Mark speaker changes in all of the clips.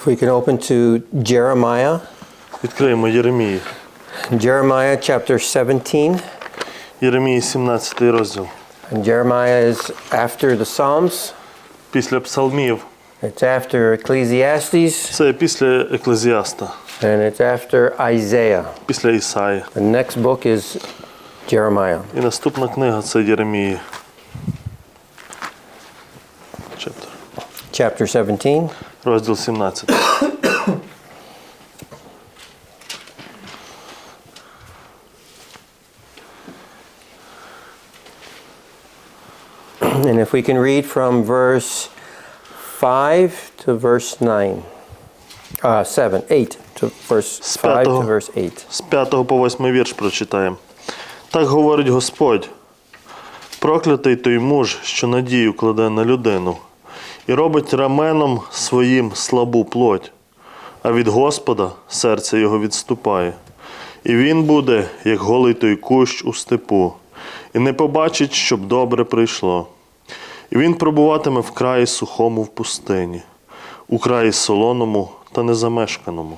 Speaker 1: If we can open to Jeremiah,
Speaker 2: Відкриємо Єремії.
Speaker 1: Jeremiah chapter 17.
Speaker 2: Єремії 17 розділ.
Speaker 1: And Jeremiah is after the Psalms,
Speaker 2: Після псалмів.
Speaker 1: it's after Ecclesiastes,
Speaker 2: Це після Еклезіаста,
Speaker 1: and it's after Isaiah.
Speaker 2: після Ісаї.
Speaker 1: The next book is Jeremiah.
Speaker 2: І наступна книга це Єремії. Chapter
Speaker 1: 17.
Speaker 2: Розділ 17.
Speaker 1: And if we can read from verse 5 to verse 9. Uh, 7, 8 to verse
Speaker 2: З
Speaker 1: 5 to
Speaker 2: п'ятого.
Speaker 1: verse 8.
Speaker 2: З 5 по 8 вірш прочитаємо. Так говорить Господь. Проклятий той муж, що надію кладе на людину, і робить раменом своїм слабу плоть, а від Господа серце його відступає. І він буде, як голий той кущ у степу, і не побачить, щоб добре прийшло. І він пробуватиме в краї сухому в пустині, у краї солоному та незамешканому.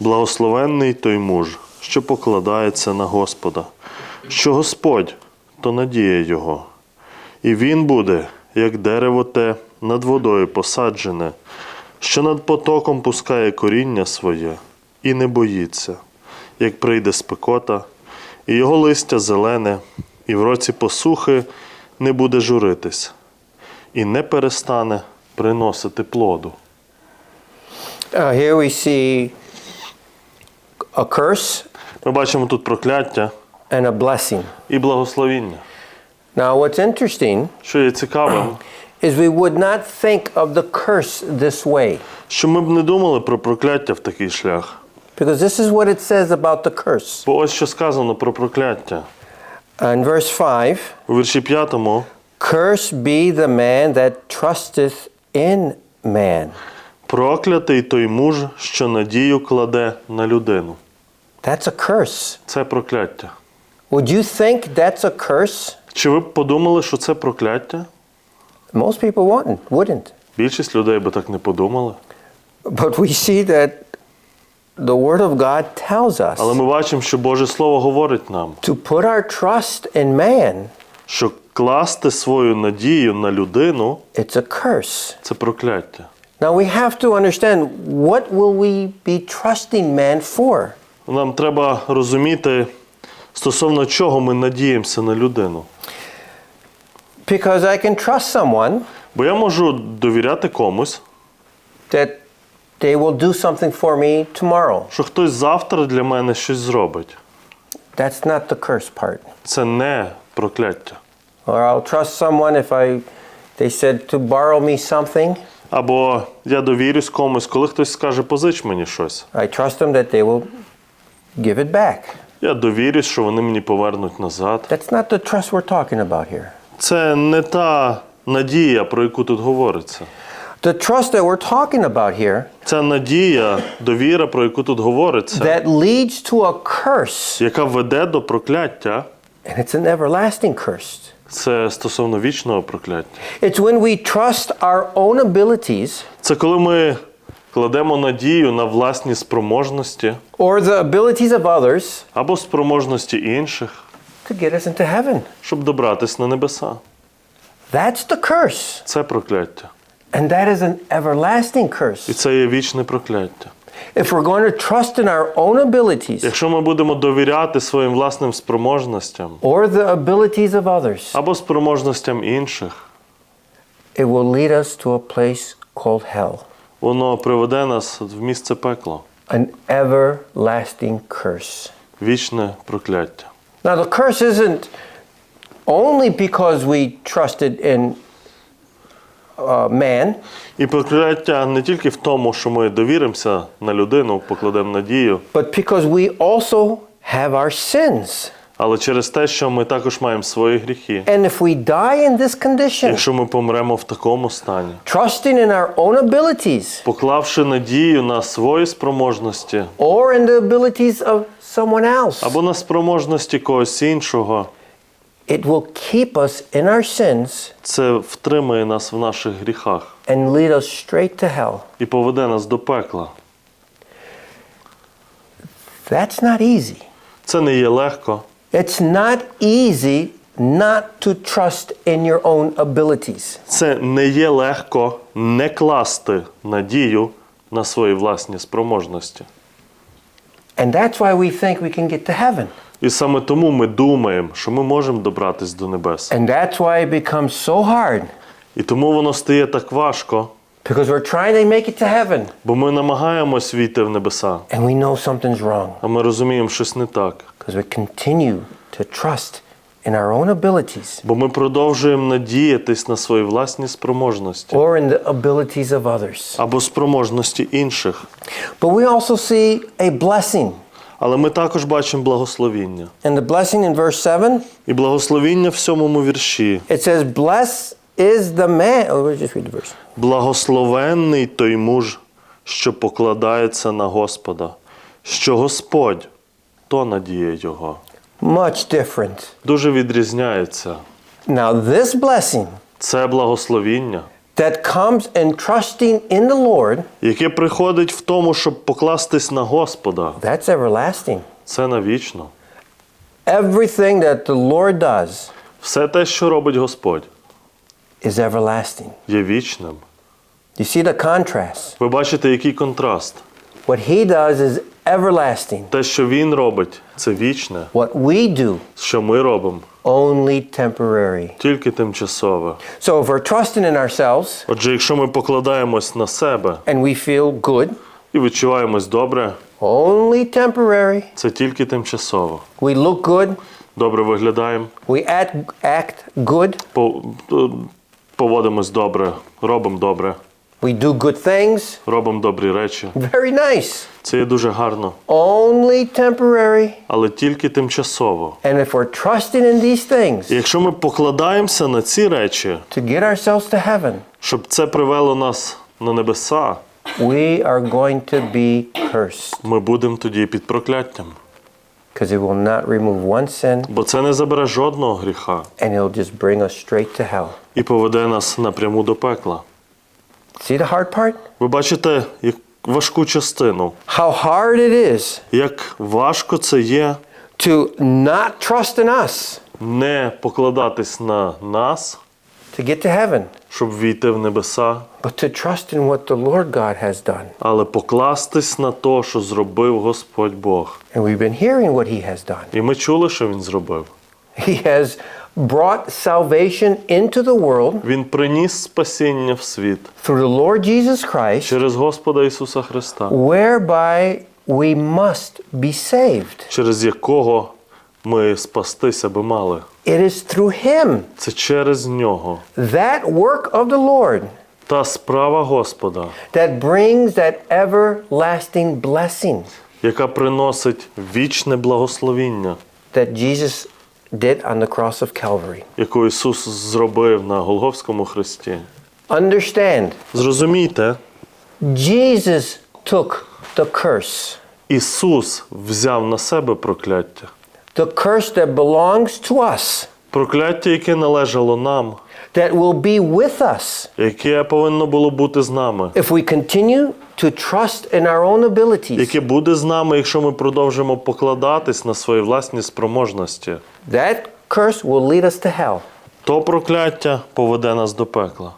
Speaker 2: Благословенний той муж, що покладається на Господа, що Господь то надія його, і він буде, як дерево те, над водою посаджене, що над потоком пускає коріння своє, і не боїться, як прийде спекота, і його листя зелене, і в році посухи не буде журитись, і не перестане приносити плоду.
Speaker 1: Uh, here we see a curse
Speaker 2: Ми бачимо тут прокляття
Speaker 1: and a blessing.
Speaker 2: і благословіння.
Speaker 1: Now, what's interesting
Speaker 2: Що є цікавим,
Speaker 1: is we would not think of the curse this way.
Speaker 2: що ми б не думали про прокляття в такий шлях.
Speaker 1: Because this is what it says about the curse.
Speaker 2: Бо ось що сказано про прокляття.
Speaker 1: In verse 5,
Speaker 2: У вірші 5
Speaker 1: Cursed be the man that trusteth in man.
Speaker 2: проклятий той муж, що надію кладе на людину.
Speaker 1: That's a curse.
Speaker 2: Це прокляття.
Speaker 1: Would you think that's a curse?
Speaker 2: Чи ви б подумали, що це прокляття?
Speaker 1: Most people wouldn't. Wouldn't.
Speaker 2: Більшість людей би так не подумали.
Speaker 1: But we see that the Word of God tells
Speaker 2: Але
Speaker 1: us
Speaker 2: ми бачимо, що Боже Слово говорить нам,
Speaker 1: to put our trust in man,
Speaker 2: що класти свою надію на людину
Speaker 1: it's a curse.
Speaker 2: це прокляття.
Speaker 1: Now we have to understand what will we be trusting man for?
Speaker 2: Нам треба розуміти, стосовно чого ми надіємося на людину.
Speaker 1: Because I can trust someone
Speaker 2: Бо я можу довіряти комусь,
Speaker 1: that they will do something for me tomorrow.
Speaker 2: що хтось завтра для мене щось зробить.
Speaker 1: That's not the curse part.
Speaker 2: Це не прокляття.
Speaker 1: Or I'll trust someone if I they said to borrow me something.
Speaker 2: Або я довірюсь комусь, коли хтось скаже, позич мені щось.
Speaker 1: I trust them that they will give it back.
Speaker 2: Я довірюсь, що вони мені повернуть назад.
Speaker 1: That's not the trust we're talking about here.
Speaker 2: Це не та надія, про яку тут говориться.
Speaker 1: The trust that we're talking about here
Speaker 2: Ця надія, довіра, про яку тут говориться,
Speaker 1: that leads to a curse,
Speaker 2: яка веде до прокляття,
Speaker 1: and it's an everlasting curse.
Speaker 2: це стосовно вічного прокляття.
Speaker 1: It's when we trust our own abilities
Speaker 2: Це коли ми кладемо надію на власні спроможності
Speaker 1: or the abilities of others
Speaker 2: або спроможності інших,
Speaker 1: to get us into heaven.
Speaker 2: щоб добратись на небеса.
Speaker 1: That's the curse.
Speaker 2: Це прокляття.
Speaker 1: And that is an everlasting
Speaker 2: І
Speaker 1: curse.
Speaker 2: це є вічне прокляття.
Speaker 1: If we're going to trust in our own abilities
Speaker 2: Якщо ми будемо довіряти своїм власним спроможностям
Speaker 1: or the abilities of others,
Speaker 2: або спроможностям інших,
Speaker 1: it will lead us to a place called hell.
Speaker 2: воно приведе нас в місце пекло,
Speaker 1: An everlasting curse.
Speaker 2: вічне прокляття.
Speaker 1: Now, the curse isn't only because we trusted in uh, man,
Speaker 2: І прокляття не тільки в тому, що ми довіримося на людину, покладемо надію,
Speaker 1: but because we also have our sins.
Speaker 2: але через те, що ми також маємо свої гріхи.
Speaker 1: And if we die in this condition,
Speaker 2: Якщо ми помремо в такому стані,
Speaker 1: trusting in our own abilities
Speaker 2: поклавши надію на свої спроможності
Speaker 1: or in the abilities of someone else,
Speaker 2: або на спроможності когось іншого,
Speaker 1: it will keep us in our sins
Speaker 2: це втримає нас в наших гріхах
Speaker 1: and lead us straight to hell.
Speaker 2: і поведе нас до пекла.
Speaker 1: That's not easy.
Speaker 2: Це не є легко.
Speaker 1: It's not easy not to trust in your own abilities.
Speaker 2: Це не є легко не класти надію на свої власні спроможності.
Speaker 1: And that's why we think we can get to heaven.
Speaker 2: І саме тому ми думаємо, що ми можемо добратись до небес.
Speaker 1: And that's why it becomes so hard
Speaker 2: І тому воно стає так важко,
Speaker 1: because we're trying to make it to heaven
Speaker 2: бо ми намагаємось війти в небеса,
Speaker 1: and we know something's wrong
Speaker 2: а ми розуміємо, щось не так.
Speaker 1: because we continue to trust in our own abilities
Speaker 2: Бо ми продовжуємо надіятись на свої власні спроможності
Speaker 1: or in the abilities of others.
Speaker 2: або спроможності інших.
Speaker 1: But we also see a blessing.
Speaker 2: Але ми також бачимо благословіння.
Speaker 1: And the blessing in verse 7,
Speaker 2: І благословіння в сьомому вірші.
Speaker 1: it says, Blessed is the man. Oh, just read the verse.
Speaker 2: Благословенний той муж, що покладається на Господа, що Господь то надія його.
Speaker 1: Much different.
Speaker 2: Дуже відрізняється.
Speaker 1: Now, this blessing
Speaker 2: Це благословіння,
Speaker 1: that comes in trusting in the Lord,
Speaker 2: яке приходить в тому, щоб покластись на Господа.
Speaker 1: that's everlasting.
Speaker 2: Це навічно.
Speaker 1: Everything that the Lord does
Speaker 2: Все те, що робить Господь,
Speaker 1: is everlasting.
Speaker 2: є вічним.
Speaker 1: You see the contrast.
Speaker 2: Ви бачите, який контраст.
Speaker 1: What He does is everlasting.
Speaker 2: Те, що Він робить, це вічне.
Speaker 1: What we do,
Speaker 2: Що ми робимо,
Speaker 1: only temporary.
Speaker 2: тільки тимчасове.
Speaker 1: So if we're trusting in ourselves
Speaker 2: Отже, якщо ми покладаємось на себе
Speaker 1: and we feel good,
Speaker 2: і відчуваємось добре,
Speaker 1: only temporary.
Speaker 2: це тільки тимчасово.
Speaker 1: We look good,
Speaker 2: Добре виглядаємо,
Speaker 1: we act, act good,
Speaker 2: по- е, поводимось добре, робимо добре,
Speaker 1: we do good things.
Speaker 2: робимо добрі речі.
Speaker 1: Very nice.
Speaker 2: Це є дуже гарно,
Speaker 1: Only temporary.
Speaker 2: але тільки тимчасово.
Speaker 1: And if we're trusting in these
Speaker 2: І
Speaker 1: things
Speaker 2: якщо ми покладаємося на ці речі,
Speaker 1: to get ourselves to heaven,
Speaker 2: щоб це привело нас на небеса,
Speaker 1: we are going to be cursed
Speaker 2: ми будемо тоді під прокляттям.
Speaker 1: because it will not remove one sin
Speaker 2: Бо це не забере жодного гріха
Speaker 1: and it'll just bring us straight to hell.
Speaker 2: і поведе нас напряму до пекла.
Speaker 1: See the hard part?
Speaker 2: Ви бачите як важку частину,
Speaker 1: How hard it is
Speaker 2: як важко це є
Speaker 1: to not trust in us
Speaker 2: не покладатись на нас,
Speaker 1: to get to heaven,
Speaker 2: щоб війти в небеса,
Speaker 1: but to trust in what the Lord God has done.
Speaker 2: але покластись на те, що зробив Господь Бог.
Speaker 1: And we've been hearing what He has done.
Speaker 2: І ми чули, що він зробив.
Speaker 1: He has brought salvation into the world
Speaker 2: Він приніс спасіння в світ
Speaker 1: through the Lord Jesus Christ,
Speaker 2: через Господа Ісуса Христа,
Speaker 1: whereby we must be saved.
Speaker 2: через якого ми спастися би мали.
Speaker 1: It is through Him.
Speaker 2: Це через нього.
Speaker 1: That work of the Lord
Speaker 2: Та справа Господа,
Speaker 1: that brings that everlasting blessing
Speaker 2: яка приносить вічне благословіння,
Speaker 1: that Jesus did on the cross of Calvary.
Speaker 2: яку Ісус зробив на Голговському хресті.
Speaker 1: Understand,
Speaker 2: Зрозумійте,
Speaker 1: Jesus took the curse,
Speaker 2: Ісус взяв на себе прокляття.
Speaker 1: the curse that belongs to us,
Speaker 2: Прокляття, яке належало нам,
Speaker 1: that will be with us.
Speaker 2: Яке повинно було бути з нами,
Speaker 1: if we continue to trust in our own abilities.
Speaker 2: яке буде з нами, якщо ми продовжимо покладатись на свої власні спроможності.
Speaker 1: That curse will lead us to hell.
Speaker 2: То прокляття поведе нас до пекла.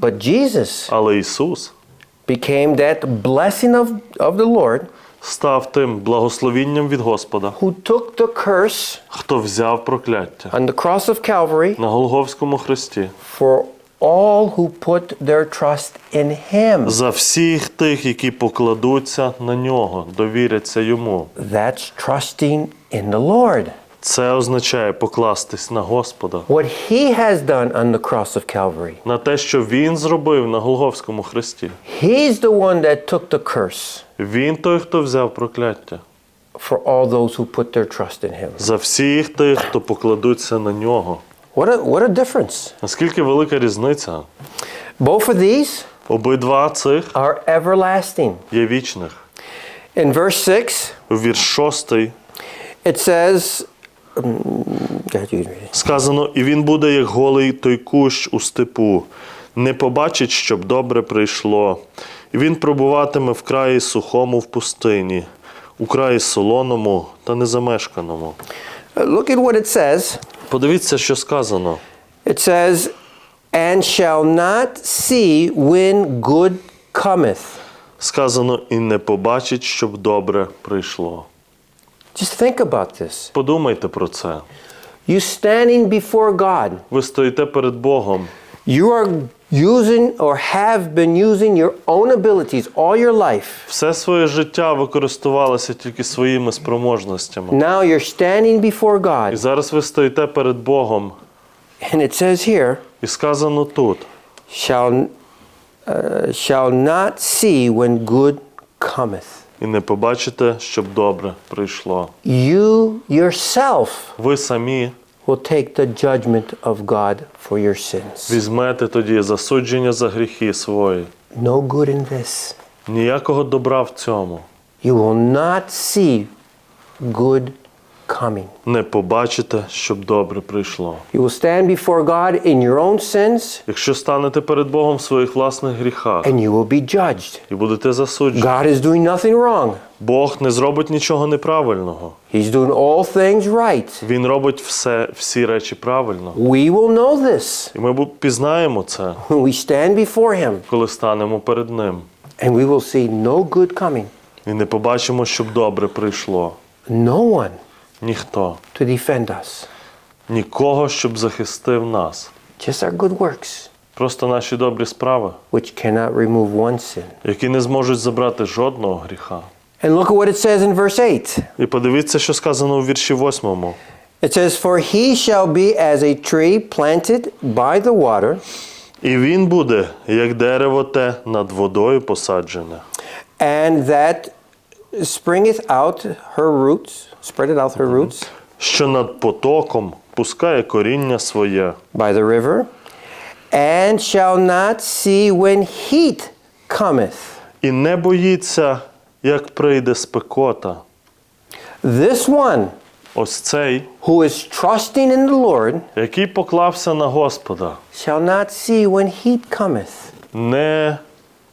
Speaker 1: But Jesus
Speaker 2: Але Ісус
Speaker 1: became that blessing of, of the Lord
Speaker 2: став тим благословінням від Господа,
Speaker 1: who took the curse
Speaker 2: хто взяв прокляття
Speaker 1: on the cross of Calvary
Speaker 2: на Голговському хресті
Speaker 1: for all who put their trust in Him.
Speaker 2: за всіх тих, які покладуться на нього, довіряться йому.
Speaker 1: That's trusting in the Lord.
Speaker 2: Це означає покластись на Господа,
Speaker 1: What He has done on the cross of Calvary.
Speaker 2: на те, що Він зробив на Голговському хресті.
Speaker 1: He's the one that took the curse
Speaker 2: Він той, хто взяв прокляття
Speaker 1: for all those who put their trust in Him.
Speaker 2: за всіх тих, хто покладуться на нього.
Speaker 1: What a, what a difference.
Speaker 2: Наскільки велика різниця?
Speaker 1: Both of these
Speaker 2: Обидва цих
Speaker 1: are everlasting.
Speaker 2: є вічних.
Speaker 1: In verse 6,
Speaker 2: У вірш 6
Speaker 1: it says, um, Go you can read it.
Speaker 2: Сказано, і він буде як голий той кущ у степу, не побачить, щоб добре прийшло. І він пробуватиме в краї сухому в пустині, у краї солоному та незамешканому.
Speaker 1: Uh, Look at what it says.
Speaker 2: Подивіться, що сказано.
Speaker 1: It says, and shall not see when good cometh.
Speaker 2: Сказано, і не побачить, щоб добре прийшло.
Speaker 1: Just think about this.
Speaker 2: Подумайте про це.
Speaker 1: You standing before God,
Speaker 2: Ви стоїте перед Богом.
Speaker 1: you are using or have been using your own abilities all your life.
Speaker 2: Все своє життя ви користувалися тільки своїми спроможностями.
Speaker 1: Now you're standing before
Speaker 2: І
Speaker 1: God.
Speaker 2: зараз ви стоїте перед Богом,
Speaker 1: And it says here,
Speaker 2: і сказано тут.
Speaker 1: shall, uh, shall not see when good cometh.
Speaker 2: і не побачите, щоб добре прийшло.
Speaker 1: You yourself
Speaker 2: Ви самі
Speaker 1: will take the judgment of God for your sins.
Speaker 2: візьмете тоді засудження за гріхи свої.
Speaker 1: No good in this.
Speaker 2: Ніякого добра в цьому.
Speaker 1: You will not see good coming.
Speaker 2: Не побачите, щоб добре прийшло.
Speaker 1: You will stand before God in your own sins
Speaker 2: Якщо станете перед Богом в своїх власних гріхах
Speaker 1: and you will be judged.
Speaker 2: і будете засуджені,
Speaker 1: God is doing nothing wrong.
Speaker 2: Бог не зробить нічого неправильного.
Speaker 1: He's doing all things right.
Speaker 2: Він робить все, всі речі правильно.
Speaker 1: We will know this
Speaker 2: І ми пізнаємо це,
Speaker 1: when we stand before Him
Speaker 2: коли станемо перед Ним.
Speaker 1: and we will see no good coming.
Speaker 2: І не побачимо, щоб добре прийшло.
Speaker 1: No one
Speaker 2: Ніхто.
Speaker 1: to defend us.
Speaker 2: Нікого, щоб захистив нас.
Speaker 1: Just our good works,
Speaker 2: Просто наші добрі справи,
Speaker 1: which cannot remove one sin.
Speaker 2: які не зможуть забрати жодного гріха.
Speaker 1: And look at what it says in verse 8.
Speaker 2: І подивіться, що сказано у вірші 8.
Speaker 1: It says, For he shall be as a tree planted by the water,
Speaker 2: І він буде, як дерево те над водою посаджене,
Speaker 1: and that springeth out her roots, spreadeth out her roots
Speaker 2: що над потоком пускає коріння своє,
Speaker 1: by the river, and shall not see when heat cometh.
Speaker 2: і не боїться, як прийде спекота.
Speaker 1: This one
Speaker 2: Ось цей,
Speaker 1: who is trusting in the Lord
Speaker 2: який поклався на Господа,
Speaker 1: shall not see when heat cometh.
Speaker 2: не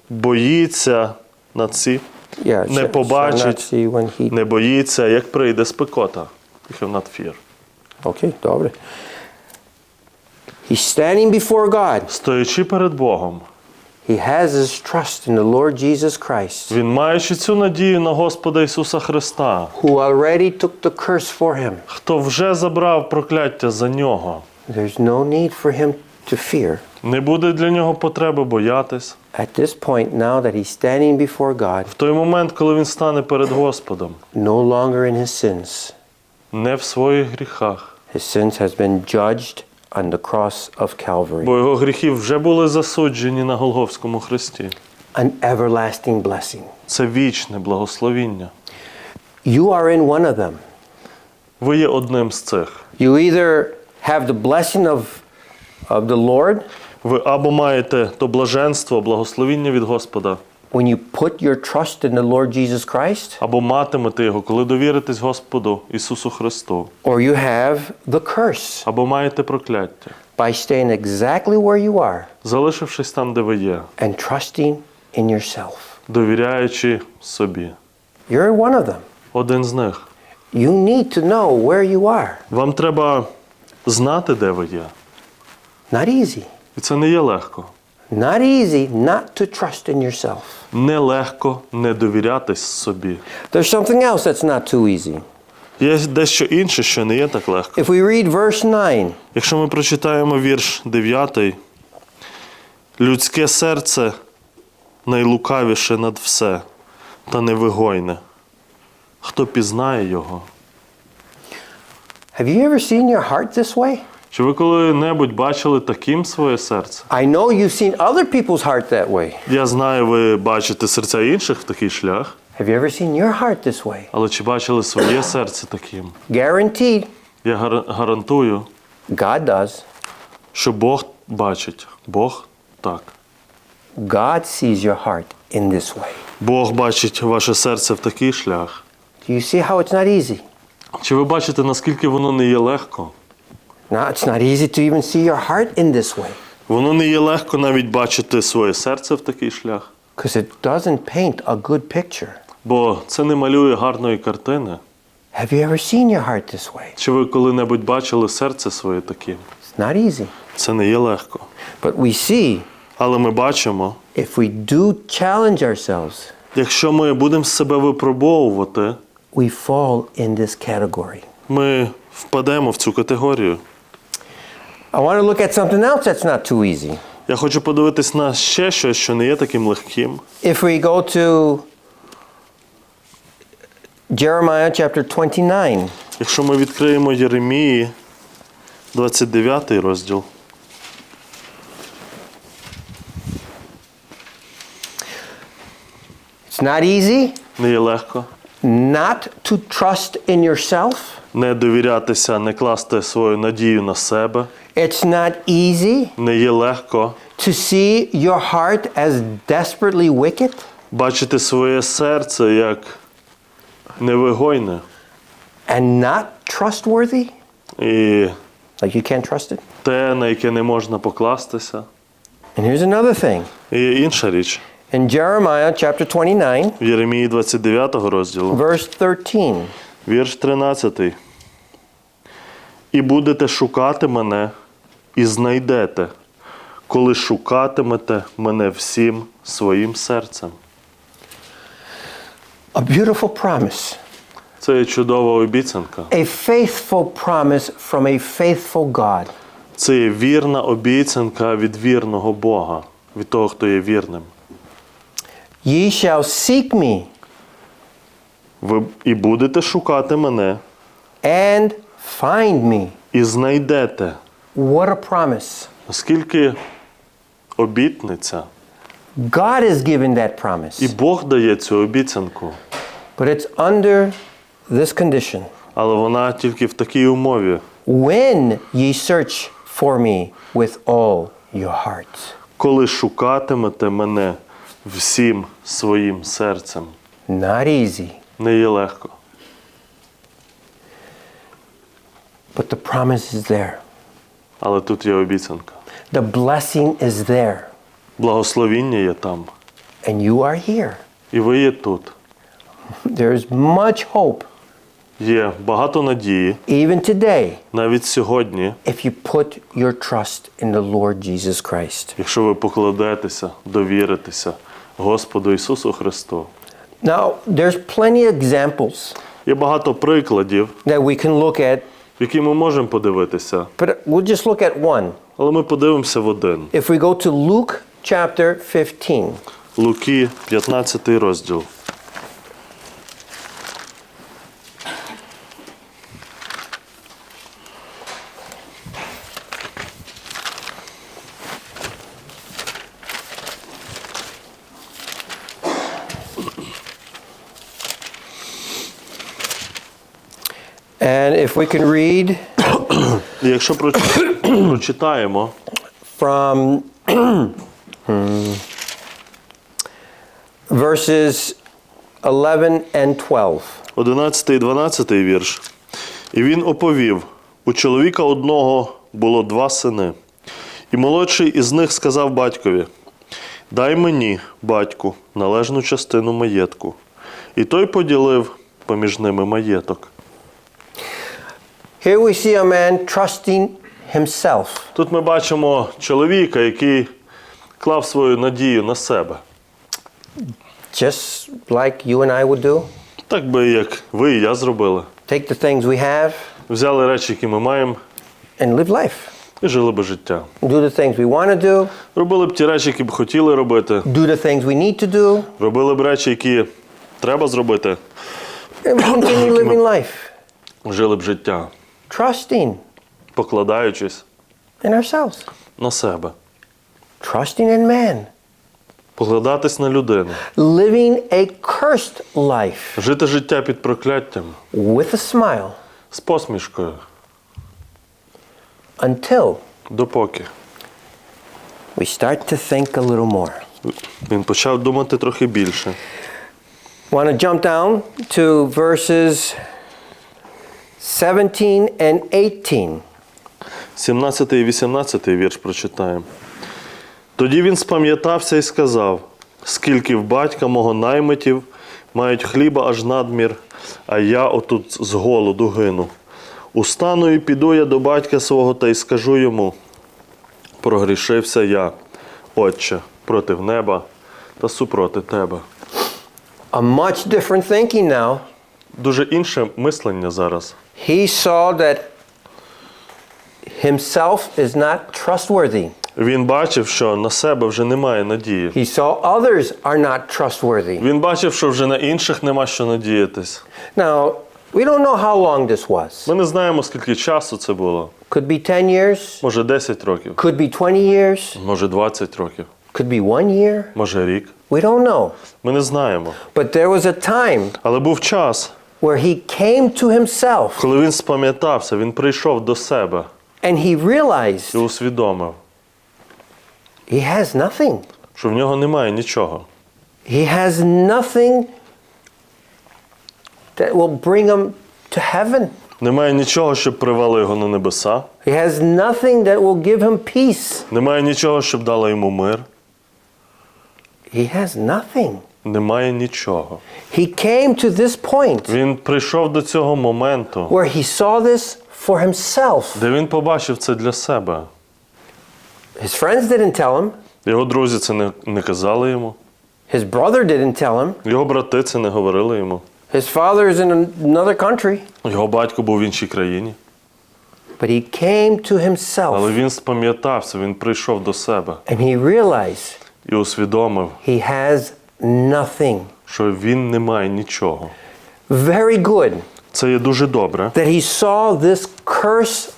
Speaker 2: боїться на ці, Не побачить. не боїться, як прийде спекота. Have not fear.
Speaker 1: Okay, добре. He's standing before God.
Speaker 2: Стоячи перед Богом,
Speaker 1: He has his trust in the Lord Jesus Christ,
Speaker 2: він маючи цю надію на Господа Ісуса Христа,
Speaker 1: who already took the curse for him.
Speaker 2: хто вже забрав прокляття за нього,
Speaker 1: There's no need for him to fear.
Speaker 2: не буде для нього потреби боятись.
Speaker 1: At this point, now that he's standing before God,
Speaker 2: В той момент, коли він стане перед Господом,
Speaker 1: no longer in his sins,
Speaker 2: не в своїх гріхах,
Speaker 1: his sins has been judged on the cross of Calvary.
Speaker 2: бо його гріхи вже були засуджені на Голговському хресті.
Speaker 1: An everlasting blessing.
Speaker 2: Це вічне благословіння.
Speaker 1: You are in one of them.
Speaker 2: Ви є одним з цих.
Speaker 1: You either have the blessing of, of the Lord
Speaker 2: Ви або маєте то блаженство, благословіння від Господа,
Speaker 1: when you put your trust in the Lord Jesus Christ,
Speaker 2: або матимете його, коли довіритесь Господу Ісусу Христу,
Speaker 1: or you have the curse
Speaker 2: або маєте прокляття,
Speaker 1: by staying exactly where you are
Speaker 2: залишившись там, де ви є,
Speaker 1: and trusting in yourself.
Speaker 2: довіряючи собі.
Speaker 1: You're one of them.
Speaker 2: Один з них.
Speaker 1: You need to know where you are.
Speaker 2: Вам треба знати, де ви є.
Speaker 1: Not easy.
Speaker 2: І це не є легко.
Speaker 1: Not easy not to trust in yourself.
Speaker 2: Нелегко не довірятись собі.
Speaker 1: There's something else that's not too easy.
Speaker 2: Є дещо інше, що не є так легко.
Speaker 1: If we read verse 9,
Speaker 2: Якщо ми прочитаємо вірш 9, людське серце найлукавіше над все, та невигойне. Хто пізнає його?
Speaker 1: have you ever seen your heart this way?
Speaker 2: Чи ви коли-небудь бачили таким своє серце?
Speaker 1: I know you've seen other people's heart that way.
Speaker 2: Я знаю, ви бачите серця інших в такий шлях,
Speaker 1: Have you ever seen your heart this way?
Speaker 2: але чи бачили своє серце таким?
Speaker 1: Guaranteed,
Speaker 2: Я гар- гарантую,
Speaker 1: God does.
Speaker 2: що Бог бачить. Бог так.
Speaker 1: God sees your heart in this way.
Speaker 2: Бог бачить ваше серце в такий шлях.
Speaker 1: Do you see how it's not easy?
Speaker 2: Чи ви бачите, наскільки воно не є легко?
Speaker 1: Now, it's not easy to even see your heart in this way
Speaker 2: Воно не є легко навіть бачити своє серце в такий шлях,
Speaker 1: because it doesn't paint a good picture.
Speaker 2: бо це не малює гарної картини.
Speaker 1: Have you ever seen your heart this way?
Speaker 2: Чи ви коли-небудь бачили серце своє таким?
Speaker 1: It's not easy.
Speaker 2: Це не є легко.
Speaker 1: But we see
Speaker 2: Але ми бачимо,
Speaker 1: if we do challenge ourselves,
Speaker 2: якщо ми будемо себе випробовувати,
Speaker 1: we fall in this category.
Speaker 2: ми впадемо в цю категорію.
Speaker 1: I want to look at something else that's not too easy.
Speaker 2: Я хочу подивитись на ще щось, що не є таким легким.
Speaker 1: If we go to Jeremiah chapter 29,
Speaker 2: Якщо ми відкриємо Єремії, 29 розділ.
Speaker 1: it's not easy
Speaker 2: Не є легко.
Speaker 1: not to trust in yourself.
Speaker 2: Не довірятися, не класти свою надію на себе.
Speaker 1: It's not easy
Speaker 2: Не є легко
Speaker 1: to see your heart as desperately wicked.
Speaker 2: бачити своє серце як невигойне.
Speaker 1: and not trustworthy?
Speaker 2: І
Speaker 1: Like you can't trust it?
Speaker 2: те, на яке не можна покластися.
Speaker 1: And here's another thing.
Speaker 2: І інша річ.
Speaker 1: In Jeremiah chapter 29,
Speaker 2: В Єремії 29 розділу,
Speaker 1: verse 13,
Speaker 2: вірш 13. І будете шукати мене, і знайдете, коли шукатимете мене всім своїм серцем.
Speaker 1: a beautiful promise,
Speaker 2: Це чудова обіцянка.
Speaker 1: a faithful promise from a faithful God.
Speaker 2: Це є вірна обіцянка від вірного Бога, від того, хто є вірним.
Speaker 1: Ye shall seek me
Speaker 2: Ви і будете шукати мене,
Speaker 1: and find me.
Speaker 2: і знайдете.
Speaker 1: What a promise.
Speaker 2: Наскільки обітниця,
Speaker 1: God is giving that
Speaker 2: і
Speaker 1: promise,
Speaker 2: Бог дає цю обіцянку,
Speaker 1: but it's under this condition.
Speaker 2: але вона тільки в такій умові,
Speaker 1: When ye search for me with all your heart.
Speaker 2: коли шукатимете мене всім своїм серцем.
Speaker 1: Not easy,
Speaker 2: Не є легко.
Speaker 1: but the promise is there.
Speaker 2: Але тут є обіцянка.
Speaker 1: The blessing is there,
Speaker 2: Благословіння є там,
Speaker 1: and you are here.
Speaker 2: і ви є тут.
Speaker 1: There is much hope,
Speaker 2: Є багато надії,
Speaker 1: even today,
Speaker 2: навіть сьогодні,
Speaker 1: if you put your trust in the Lord Jesus Christ.
Speaker 2: якщо ви покладетеся, довіритеся Господу Ісусу Христу.
Speaker 1: Now, there's plenty of examples
Speaker 2: Є багато прикладів,
Speaker 1: that we can look at,
Speaker 2: які ми можемо подивитися,
Speaker 1: but we'll just look at one.
Speaker 2: але ми подивимося в один.
Speaker 1: If we go to Luke chapter 15,
Speaker 2: Луки, 15 розділ.
Speaker 1: and if we can read
Speaker 2: якщо проч- прочитаємо
Speaker 1: from hmm, verses 11 and 12.
Speaker 2: 11 і 12 вірш. І він оповів: у чоловіка одного було два сини, і молодший із них сказав батькові: Дай мені, батьку, належну частину маєтку. І той поділив поміж ними маєток.
Speaker 1: Here we see a man trusting himself.
Speaker 2: Тут ми бачимо чоловіка, який клав свою надію на себе.
Speaker 1: just like you and I would do.
Speaker 2: Так би, як ви і я зробили.
Speaker 1: Take the things we have
Speaker 2: Взяли речі, які ми маємо,
Speaker 1: and live life.
Speaker 2: і жили би життя.
Speaker 1: Do the things we want to do,
Speaker 2: Робили б ті речі, які б хотіли робити.
Speaker 1: do the things we need to do,
Speaker 2: Робили б речі, які треба зробити.
Speaker 1: and we continue living life,
Speaker 2: Жили б життя,
Speaker 1: trusting
Speaker 2: покладаючись
Speaker 1: in ourselves,
Speaker 2: на себе.
Speaker 1: trusting in man,
Speaker 2: Покладатись на людину.
Speaker 1: living a cursed life
Speaker 2: Жити життя під прокляттям,
Speaker 1: with a smile
Speaker 2: з посмішкою,
Speaker 1: until
Speaker 2: допоки.
Speaker 1: we start to think a little more.
Speaker 2: Він почав думати трохи більше.
Speaker 1: Want to jump down to verses 17 and 18.
Speaker 2: 17 і 18 вірш прочитаємо. Тоді він спам'ятався і сказав: скільки в батька мого наймитів мають хліба аж надмір, а я отут з голоду гину. Устану і піду я до батька свого та й скажу йому: прогрішився я, Отче, проти неба та супроти тебе.
Speaker 1: A much different thinking now.
Speaker 2: Дуже інше мислення зараз.
Speaker 1: He saw that himself is not trustworthy.
Speaker 2: Він бачив, що на себе вже немає надії.
Speaker 1: He saw others are not trustworthy.
Speaker 2: Він бачив, що вже на інших нема що надіятись.
Speaker 1: Now, we don't know how long this was.
Speaker 2: Ми не знаємо, скільки часу це було.
Speaker 1: Could be 10 years,
Speaker 2: Може 10 років,
Speaker 1: could be 20 years,
Speaker 2: може 20 років,
Speaker 1: could be one year.
Speaker 2: може рік.
Speaker 1: We don't know.
Speaker 2: Ми не знаємо.
Speaker 1: But there was a time
Speaker 2: Але був час,
Speaker 1: where he came to himself
Speaker 2: коли він спам'ятався, він прийшов до себе
Speaker 1: and he realized
Speaker 2: і усвідомив,
Speaker 1: he has nothing.
Speaker 2: що в нього немає нічого.
Speaker 1: He has nothing that will bring him to heaven.
Speaker 2: Немає нічого, щоб привело його на небеса.
Speaker 1: He has nothing that will give him peace.
Speaker 2: Немає нічого, щоб дало йому мир.
Speaker 1: He has nothing.
Speaker 2: Немає нічого.
Speaker 1: He came to this point
Speaker 2: Він прийшов до цього моменту,
Speaker 1: where he saw this for himself.
Speaker 2: де він побачив це для себе.
Speaker 1: His friends didn't tell him,
Speaker 2: Його друзі це не, не казали йому.
Speaker 1: his brother didn't tell him,
Speaker 2: Його брати це не говорили йому.
Speaker 1: his father is in another country.
Speaker 2: Його батько був в іншій країні.
Speaker 1: But he came to himself
Speaker 2: Але він спам'ятався, він прийшов до себе
Speaker 1: and he realized
Speaker 2: і усвідомив,
Speaker 1: he has nothing.
Speaker 2: що він не має нічого.
Speaker 1: Very good
Speaker 2: Це є дуже добре,
Speaker 1: that he saw this curse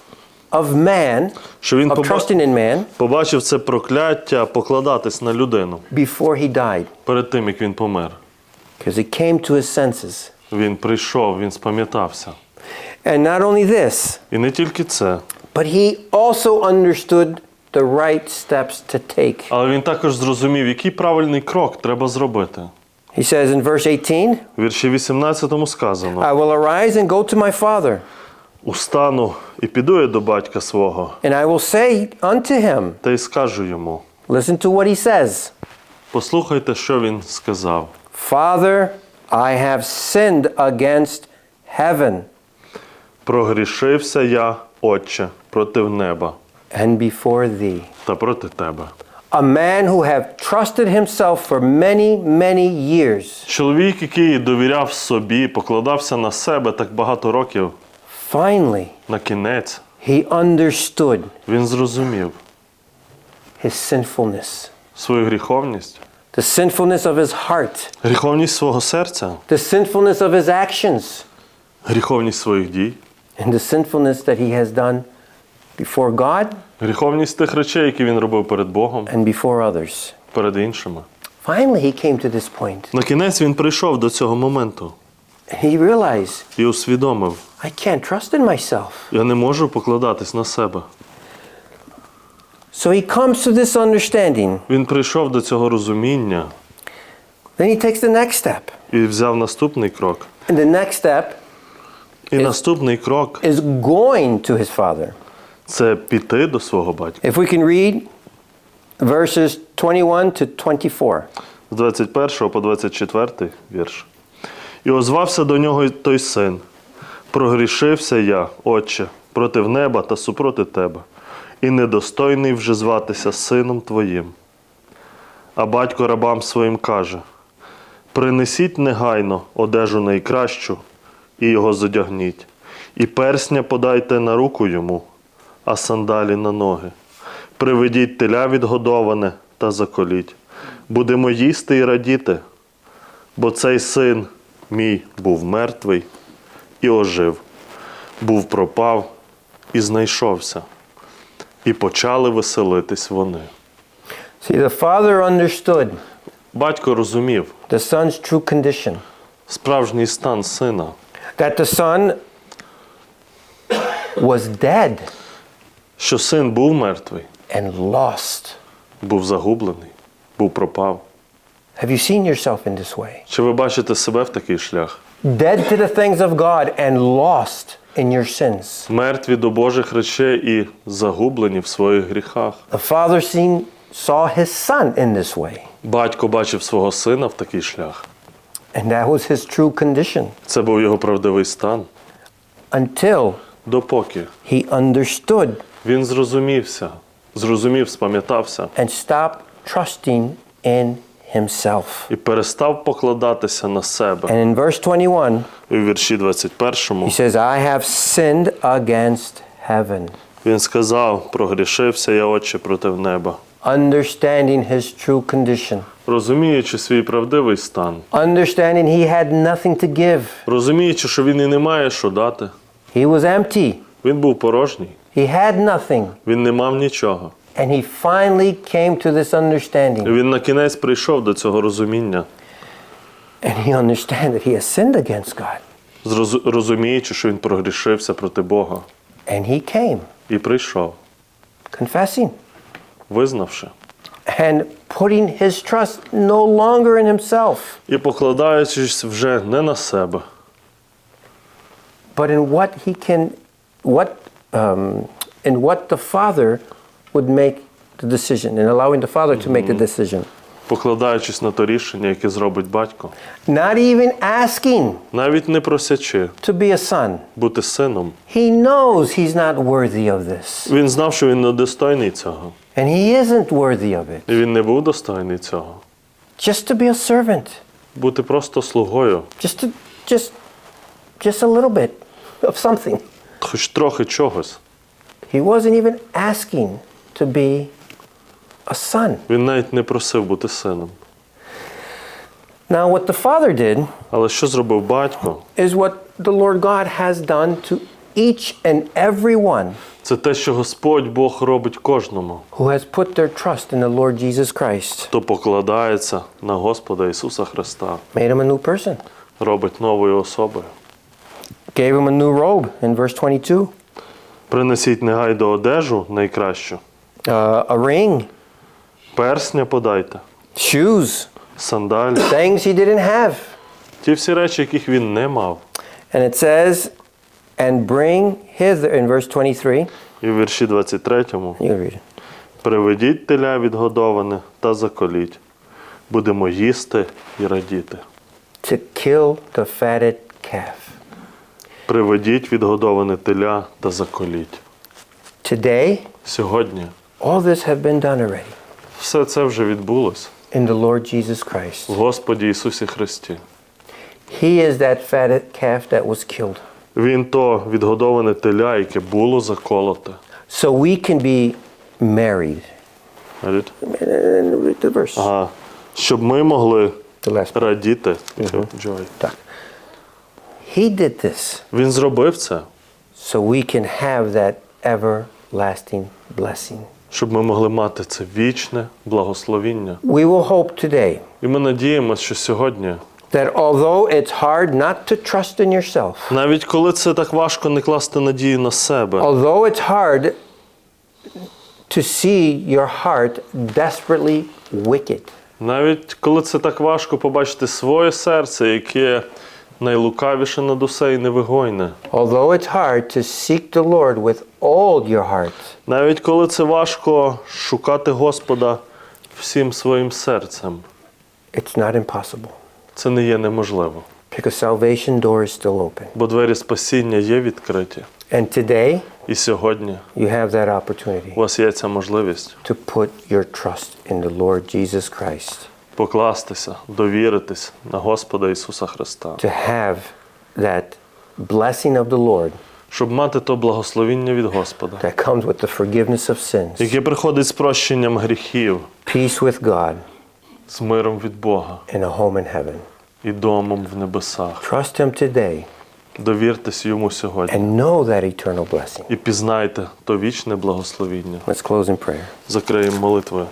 Speaker 1: of man,
Speaker 2: що він
Speaker 1: of
Speaker 2: поба-
Speaker 1: trusting in man,
Speaker 2: побачив це прокляття покладатись на людину
Speaker 1: before he died.
Speaker 2: перед тим, як він помер.
Speaker 1: Because he came to his senses.
Speaker 2: Він прийшов, він спам'ятався.
Speaker 1: And not only this,
Speaker 2: І не тільки це,
Speaker 1: but he also understood the right steps to take.
Speaker 2: але він також зрозумів, який правильний крок треба зробити.
Speaker 1: He says in verse 18,
Speaker 2: В вірші 18 сказано:
Speaker 1: I will arise and go to my father,
Speaker 2: Устану і піду я до батька свого,
Speaker 1: and I will say unto him,
Speaker 2: та й скажу йому.
Speaker 1: listen to what he says.
Speaker 2: Послухайте, що він сказав.
Speaker 1: Father, I have sinned against heaven
Speaker 2: Прогрішився я, Отче, проти неба
Speaker 1: and before thee.
Speaker 2: та проти тебе.
Speaker 1: A man who have trusted himself for many, many years,
Speaker 2: Чоловік, який довіряв собі, покладався на себе так багато років,
Speaker 1: finally,
Speaker 2: на кінець,
Speaker 1: he understood
Speaker 2: він зрозумів
Speaker 1: his sinfulness,
Speaker 2: свою гріховність,
Speaker 1: the sinfulness of his heart,
Speaker 2: гріховність свого серця,
Speaker 1: the sinfulness of his actions,
Speaker 2: гріховність своїх дій,
Speaker 1: and the sinfulness that he has done before God
Speaker 2: гріховність тих речей, які він робив перед Богом,
Speaker 1: and before others.
Speaker 2: перед іншими.
Speaker 1: Finally, he came to this point.
Speaker 2: На кінець він прийшов до цього моменту
Speaker 1: He realized,
Speaker 2: і усвідомив,
Speaker 1: I can't trust in myself.
Speaker 2: я не можу покладатись на себе.
Speaker 1: So he comes to this understanding.
Speaker 2: Він прийшов до цього розуміння
Speaker 1: Then he takes the next step.
Speaker 2: і взяв наступний крок.
Speaker 1: And the next step
Speaker 2: І наступний крок
Speaker 1: is going to his father.
Speaker 2: Це піти до свого батька.
Speaker 1: If we can read verses 21 to 24.
Speaker 2: З 21 по 24 вірш. І озвався до нього той син. Прогрішився я, Отче, проти неба та супроти тебе, і недостойний вже зватися сином твоїм. А батько рабам своїм каже: Принесіть негайно одежу найкращу і його зодягніть, і персня подайте на руку йому, а сандалі на ноги. Приведіть теля відгодоване та заколіть. Будемо їсти і радіти, бо цей син мій був мертвий і ожив, був пропав і знайшовся. І почали веселитись вони.
Speaker 1: See, the father understood
Speaker 2: Батько розумів
Speaker 1: the son's true condition.
Speaker 2: справжній стан сина,
Speaker 1: That the son was dead
Speaker 2: що син був мертвий,
Speaker 1: and lost.
Speaker 2: був загублений, був пропав.
Speaker 1: Have you seen yourself in this way?
Speaker 2: Чи ви бачите себе в такий шлях?
Speaker 1: Dead to the things of God and lost in your sins.
Speaker 2: мертві до Божих речей і загублені в своїх гріхах.
Speaker 1: The father seen, saw his son in this way,
Speaker 2: Батько бачив свого сина в такий шлях.
Speaker 1: and that was his true condition
Speaker 2: Це був його правдивий стан.
Speaker 1: until
Speaker 2: Допоки
Speaker 1: he understood
Speaker 2: він зрозумівся, зрозумів, спам'ятався
Speaker 1: and stopped trusting in himself.
Speaker 2: і перестав покладатися на себе.
Speaker 1: And in verse 21,
Speaker 2: І в вірші 21
Speaker 1: he says, I have sinned against heaven.
Speaker 2: він сказав: прогрішився я, отче, проти неба.
Speaker 1: Understanding his true condition,
Speaker 2: Розуміючи свій правдивий стан,
Speaker 1: understanding he had nothing to give.
Speaker 2: розуміючи, що він і не має що дати,
Speaker 1: He was empty.
Speaker 2: він був порожній,
Speaker 1: He had nothing.
Speaker 2: він не мав нічого.
Speaker 1: And he finally came to this understanding.
Speaker 2: він на кінець прийшов до цього розуміння,
Speaker 1: And he understands that he has sinned against God.
Speaker 2: зроз- розуміючи, що він прогрішився проти Бога.
Speaker 1: And he came,
Speaker 2: І прийшов,
Speaker 1: confessing
Speaker 2: визнавши.
Speaker 1: and putting his trust no longer in himself,
Speaker 2: І покладаючись вже не на себе,
Speaker 1: but in what he can, what, um, in what the Father would make the decision, and allowing the Father to make the decision.
Speaker 2: покладаючись на то рішення, яке зробить батько,
Speaker 1: Not even asking
Speaker 2: навіть не просячи
Speaker 1: to be a son.
Speaker 2: бути сином.
Speaker 1: He knows he's not worthy of this.
Speaker 2: Він знав, що він не достойний цього.
Speaker 1: And he isn't worthy of it.
Speaker 2: І він не був достойний цього.
Speaker 1: Just to be a servant.
Speaker 2: Бути просто слугою,
Speaker 1: Just to, just, just a little bit of something.
Speaker 2: Хоч трохи чогось.
Speaker 1: He wasn't even asking to be a son.
Speaker 2: Він навіть не просив бути сином.
Speaker 1: Now, what the Father did
Speaker 2: Але що зробив батько?
Speaker 1: is what the Lord God has done to each and every one
Speaker 2: Це те, що Господь Бог робить кожному,
Speaker 1: who has put their trust in the Lord Jesus Christ.
Speaker 2: хто покладається на Господа Ісуса Христа,
Speaker 1: Made him a new person.
Speaker 2: робить новою особою.
Speaker 1: Gave him a new robe in verse 22.
Speaker 2: Принесіть негай до одежу найкращу,
Speaker 1: Uh, a ring,
Speaker 2: персня подайте,
Speaker 1: shoes,
Speaker 2: сандалі,
Speaker 1: things he didn't have.
Speaker 2: ті всі речі, яких він не мав.
Speaker 1: And it says, and bring hither, in verse 23,
Speaker 2: І в вірші 23
Speaker 1: you can read it.
Speaker 2: Приведіть теля відгодоване та заколіть. Будемо їсти і радіти.
Speaker 1: To kill the fatted calf.
Speaker 2: Приведіть відгодоване теля та заколіть.
Speaker 1: Today,
Speaker 2: Сьогодні
Speaker 1: all this have been done already
Speaker 2: все це вже відбулось
Speaker 1: in the Lord Jesus
Speaker 2: в
Speaker 1: Christ.
Speaker 2: Господі Ісусі Христі.
Speaker 1: He is that fatted calf that was killed.
Speaker 2: Він то відгодоване теля, яке було заколоте.
Speaker 1: So we can be married.
Speaker 2: Right?
Speaker 1: And read the verse.
Speaker 2: Ага. Щоб ми могли
Speaker 1: The last part.
Speaker 2: радіти. Joy.
Speaker 1: Так. He did this
Speaker 2: Він зробив це,
Speaker 1: so we can have that everlasting blessing.
Speaker 2: щоб ми могли мати це вічне благословіння.
Speaker 1: We will hope today
Speaker 2: І ми надіємося, що сьогодні,
Speaker 1: that although it's hard not to trust in yourself,
Speaker 2: навіть коли це так важко не класти надію на себе,
Speaker 1: although it's hard to see your heart desperately wicked,
Speaker 2: навіть коли це так важко побачити своє серце, яке найлукавіше над усе і невигойне,
Speaker 1: although it's hard to seek the Lord with all your heart,
Speaker 2: навіть коли це важко шукати Господа всім своїм серцем,
Speaker 1: it's not impossible
Speaker 2: це не є неможливо.
Speaker 1: because salvation door is still open.
Speaker 2: Бо двері спасіння є відкриті.
Speaker 1: And today,
Speaker 2: І сьогодні
Speaker 1: you have that opportunity
Speaker 2: у вас є ця можливість
Speaker 1: to put your trust in the Lord Jesus Christ,
Speaker 2: покластися, довіритись на Господа Ісуса Христа,
Speaker 1: to have that blessing of the Lord
Speaker 2: щоб мати то благословіння від Господа,
Speaker 1: that comes with the forgiveness of sins,
Speaker 2: яке приходить з прощенням гріхів,
Speaker 1: peace with God,
Speaker 2: з миром від Бога
Speaker 1: and a home in heaven.
Speaker 2: і домом в небесах.
Speaker 1: Trust Him today
Speaker 2: Довіртесь йому сьогодні
Speaker 1: and know that eternal blessing.
Speaker 2: і пізнайте то вічне благословіння.
Speaker 1: Let's close in prayer.
Speaker 2: Закриємо молитвою.